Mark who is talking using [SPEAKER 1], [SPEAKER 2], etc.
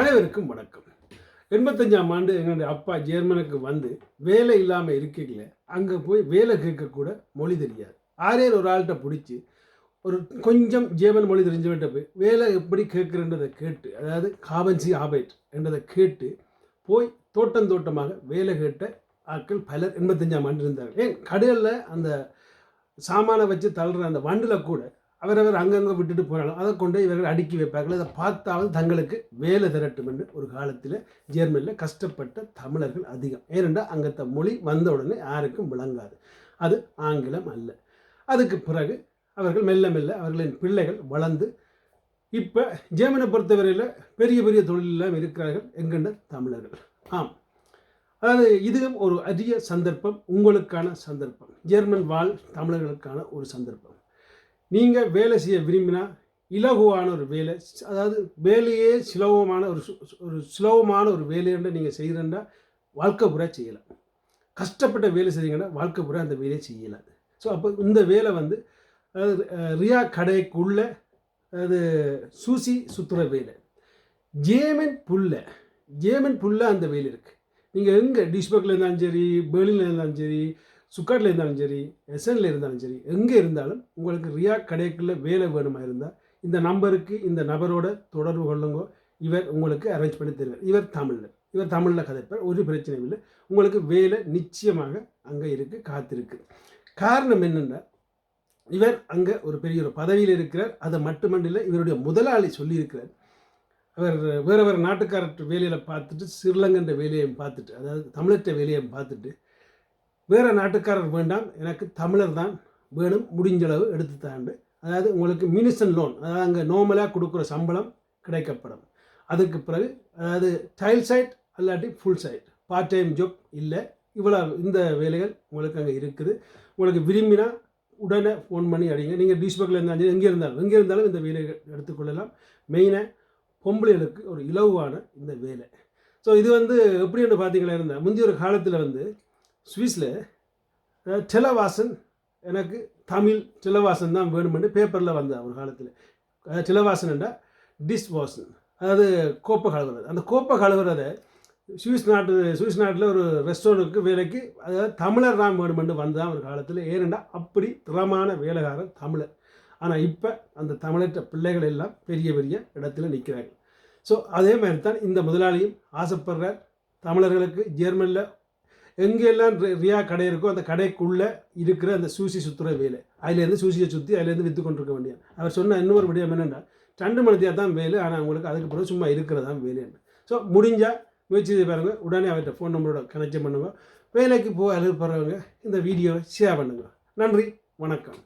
[SPEAKER 1] அனைவருக்கும் வணக்கம். எண்பத்தஞ்சாம் ஆண்டு எங்களுடைய அப்பா ஜெர்மனுக்கு வந்து வேலை இல்லாமல் இருக்கையில் அங்கே போய் வேலை கேட்கக்கூட மொழி தெரியாது. ஆரேர் ஒரு ஆள்கிட்ட பிடிச்சி ஒரு கொஞ்சம் ஜேர்மன் மொழி தெரிஞ்சவன்ட்ட போய் வேலை எப்படி கேட்குறன்றதை கேட்டு அதாவது காபன்சி ஆபைட் என்றதை கேட்டு போய் தோட்டம் தோட்டமாக வேலை கேட்ட ஆட்கள் பலர் எண்பத்தஞ்சாம் ஆண்டு இருந்தார்கள். ஏன் கடலில் அந்த சாமானை வச்சு தள்ளுற அந்த வண்டில் கூட அவரவர் அங்கங்கே விட்டுட்டு போகிறாலும் அதை கொண்டு இவர்கள் அடுக்கி வைப்பார்கள். அதை பார்த்தாவது தங்களுக்கு வேலை திரட்டும் என்று ஒரு காலத்தில் ஜெர்மனியில் கஷ்டப்பட்ட தமிழர்கள் அதிகம். ஏனென்றால் அங்கத்த மொழி வந்த உடனே யாருக்கும் விளங்காது. அது ஆங்கிலம் அல்ல. அதுக்கு பிறகு அவர்கள் மெல்ல மெல்ல அவர்களின் பிள்ளைகள் வளர்ந்து இப்போ ஜெர்மனை பொறுத்தவரையில் பெரிய பெரிய தொழிலெல்லாம் இருக்கிறார்கள் எங்கண்ட தமிழர்கள். ஆம். அதாவது இதுவும் ஒரு அரிய சந்தர்ப்பம் உங்களுக்கான சந்தர்ப்பம். ஜெர்மன் வாழ் தமிழர்களுக்கான ஒரு சந்தர்ப்பம். நீங்கள் வேலை செய்ய விரும்பினா இலகுவான ஒரு வேலை அதாவது வேலையே சுலபமான ஒரு ஒரு சுலபமான ஒரு வேலையை நீங்கள் செய்கிறேன்னா வாழ்க்கை பூரா செய்யலாம். கஷ்டப்பட்ட வேலை செய்கிறீங்கன்னா வாழ்க்கை பூரா அந்த வேலையை செய்யலாம். ஸோ அப்போ இந்த வேலை வந்து அதாவது ரியா கடைக்குள்ள அது சூசி சுத்துற வேலை. ஜேமன் புல்ல ஜேமன் புல்ல அந்த வேலை இருக்குது நீங்கள் எங்கே டிஷ்பக்கில் இருந்தாலும் சரி பெர்லினில் இருந்தாலும் சரி சுக்காட்டில் இருந்தாலும் சரி எஸ்என்ல இருந்தாலும் சரி எங்கே இருந்தாலும் உங்களுக்கு ரியா கடைக்கில் வேலை வேணுமா இருந்தால் இந்த நம்பருக்கு இந்த நபரோட தொடர்பு கொள்ளுங்க. இவர் உங்களுக்கு அரேஞ்ச் பண்ணி தருவார். இவர் தமிழில் இவர் தமிழில் கதைப்பார். ஒரு பிரச்சனையும் இல்லை. உங்களுக்கு வேலை நிச்சயமாக அங்கே இருக்குது காத்திருக்கு. காரணம் என்னென்னா இவர் அங்கே ஒரு பெரிய ஒரு பதவியில் இருக்கிறார். அதை மட்டுமண்டில்லை இவருடைய முதலாளி சொல்லியிருக்கிறார். அவர் வேறு வேறு நாட்டுக்காரர் வேலையில் பார்த்துட்டு ஸ்ரீலங்கன்ற வேலையையும் பார்த்துட்டு அதாவது தமிழற்ற வேலையையும் பார்த்துட்டு வேறு நாட்டுக்காரர் வேண்டாம் எனக்கு தமிழர் தான் வேணும் முடிஞ்சளவு எடுத்து தாண்டு. அதாவது உங்களுக்கு மினிசன் லோன் அதாவது அங்கே நார்மலாக கொடுக்குற சம்பளம் கிடைக்கப்படும். அதுக்கு பிறகு அதாவது டைல் சைட் அல்லாட்டி full side part time job இல்லை இவ்வளோ இந்த வேலைகள் உங்களுக்கு அங்கே இருக்குது. உங்களுக்கு விரும்பினா உடனே ஃபோன் பண்ணி அடிங்க நீங்கள் டிஸ்பக்கில் இருந்தாலும் எங்கே இருந்தாலும் எங்கே இருந்தாலும் இந்த வேலைகள் எடுத்துக்கொள்ளலாம் மெயினாக பொம்பளைகளுக்கு ஒரு இலவான இந்த வேலை. ஸோ இது வந்து எப்படின்னு பார்த்தீங்களா இருந்தால் முந்தைய ஒரு காலத்தில் வந்து சுவிஸில் டெலவாசன் எனக்கு தமிழ் டெலவாசன் தான் வேணுமென்று பேப்பரில் வந்தேன் ஒரு காலத்தில். டெலவாசன்டா டிஷ் வாசன் அதாவது கோப்பை கழுவுறது அந்த கோப்பை கழுவுறதை சுவிஸ் நாட்டு சுவிஸ் நாட்டில் ஒரு ரெஸ்டாரண்ட்டுக்கு வேலைக்கு அதாவது தமிழர் தான் வேணுமென்று வந்தான் ஒரு காலத்தில். ஏனெண்டா அப்படி திறமான வேலைக்காரர் தமிழர். ஆனால் இப்போ அந்த தமிழற்ற பிள்ளைகள் எல்லாம் பெரிய பெரிய இடத்துல நிற்கிறாங்க ஸோ அதே மாதிரி தான் இந்த முதலாளியும் ஆசைப்படுறார். தமிழர்களுக்கு ஜெர்மனில் எங்கெல்லாம் ரியா கடை இருக்கோ அந்த கடைக்குள்ளே இருக்கிற அந்த சூசி சுற்றுற வேலை. அதுலேருந்து சூசியை சுற்றி அதுலேருந்து விற்று கொண்டிருக்க வேண்டிய அவர் சொன்ன இன்னொரு விடயம் என்னென்னா ரெண்டு மணித்தியாக தான் வேலை ஆனால் அவங்களுக்கு அதுக்கு பிறகு சும்மா இருக்கிறதான் வேலைன்னு ஸோ முடிஞ்சால் முயற்சி செய்து பாருங்கள் உடனே அவர்கிட்ட ஃபோன் நம்பரோட கனெக்ஷன் பண்ணுங்க. வேலைக்கு போக அழுப்படுறவங்க இந்த வீடியோவை ஷேர் பண்ணுங்க. நன்றி. வணக்கம்.